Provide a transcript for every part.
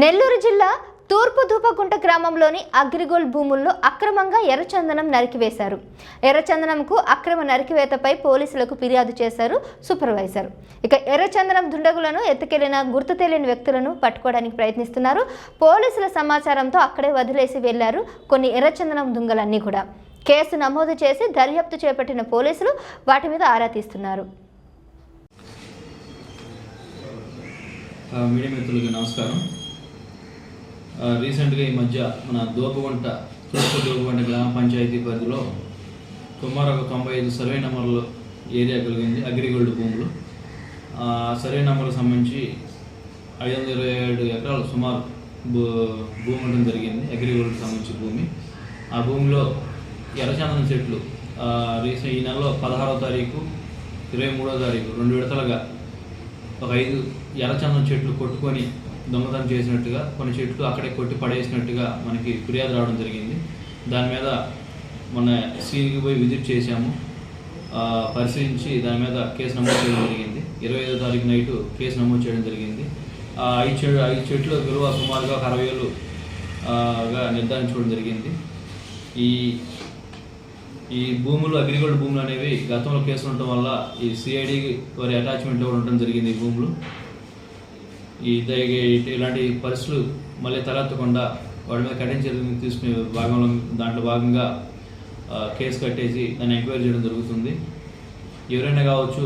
నెల్లూరు జిల్లా తూర్పు ధూపగుంట గ్రామంలోని అగ్రిగోల్డ్ భూముల్లో అక్రమంగా ఎర్రచందనం నరికివేశారు. ఎర్రచందనంకు అక్రమ నరికివేతపై పోలీసులకు ఫిర్యాదు చేశారు సూపర్వైజర్. ఇక ఎర్రచందనం దుండగులను ఎత్తుకెళ్ళిన గుర్తు తెలియని వ్యక్తులను పట్టుకోవడానికి ప్రయత్నిస్తున్నారు. పోలీసుల సమాచారంతో అక్కడే వదిలేసి వెళ్ళారు కొన్ని ఎర్రచందనం దుంగలన్నీ కూడా. కేసు నమోదు చేసి దర్యాప్తు చేపట్టిన పోలీసులు వాటి మీద ఆరా తీస్తున్నారు. మీడియా మిత్రులకు నమస్కారం. రీసెంట్గా ఈ మధ్య మన దోపగుంట తూర్పు దోపగుంట గ్రామ పంచాయతీ పరిధిలో సుమారు ఒక తొంభై ఐదు సర్వే నెంబర్లు ఏరియా కలిగింది అగ్రిగోల్డ్ భూములు. ఆ సర్వే నెంబర్కి సంబంధించి ఐదు వందల ఇరవై ఏడు ఎకరాలు సుమారు భూ భూమి ఉండడం జరిగింది అగ్రిగోల్డ్కి సంబంధించి భూమి. ఆ భూమిలో ఎర్రచందనం చెట్లు రీసెంట్ ఈ నెలలో పదహారో తారీఖు ఇరవై మూడో తారీఖు రెండు విడతలుగా ఒక ఐదు ఎర్రచందనం చెట్లు కొట్టుకొని దొంగతనం చేసినట్టుగా కొన్ని చెట్లు అక్కడే కొట్టి పడేసినట్టుగా మనకి ఫిర్యాదు రావడం జరిగింది. దాని మీద మొన్న సీఈకి పోయి విజిట్ చేశాము. పరిశీలించి దాని మీద కేసు నమోదు చేయడం జరిగింది. ఇరవై ఐదో తారీఖు నైటు కేసు నమోదు చేయడం జరిగింది. ఆ ఐదు చెట్లు ఐదు చెట్లు విలువ సుమారుగా ఒక అరవై వేలు గా నిర్ధారించుకోవడం జరిగింది. ఈ ఈ భూములు అగ్రికల్చర్ భూములు అనేవి గతంలో కేసులు ఉండటం వల్ల ఈ సిఐడి వారి అటాచ్మెంట్ కూడా ఉండటం జరిగింది ఈ భూములు. ఈ ఇలాంటి పరిస్థితులు మళ్ళీ తలెత్తకుండా వాడి మీద కఠిన చర్యలు తీసుకునే భాగంలో దాంట్లో భాగంగా కేసు కట్టేసి దాన్ని ఎంక్వైరీ చేయడం జరుగుతుంది. ఎవరైనా కావచ్చు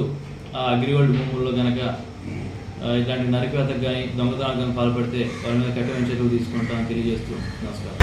ఆ అగ్రివల్డ్ భూముల్లో కనుక ఇలాంటి నరికవేతకు కానీ దొంగతనాలకు కానీ పాల్పడితే వారి మీద కఠిన చర్యలు తీసుకుంటామని తెలియజేస్తూ నమస్కారం.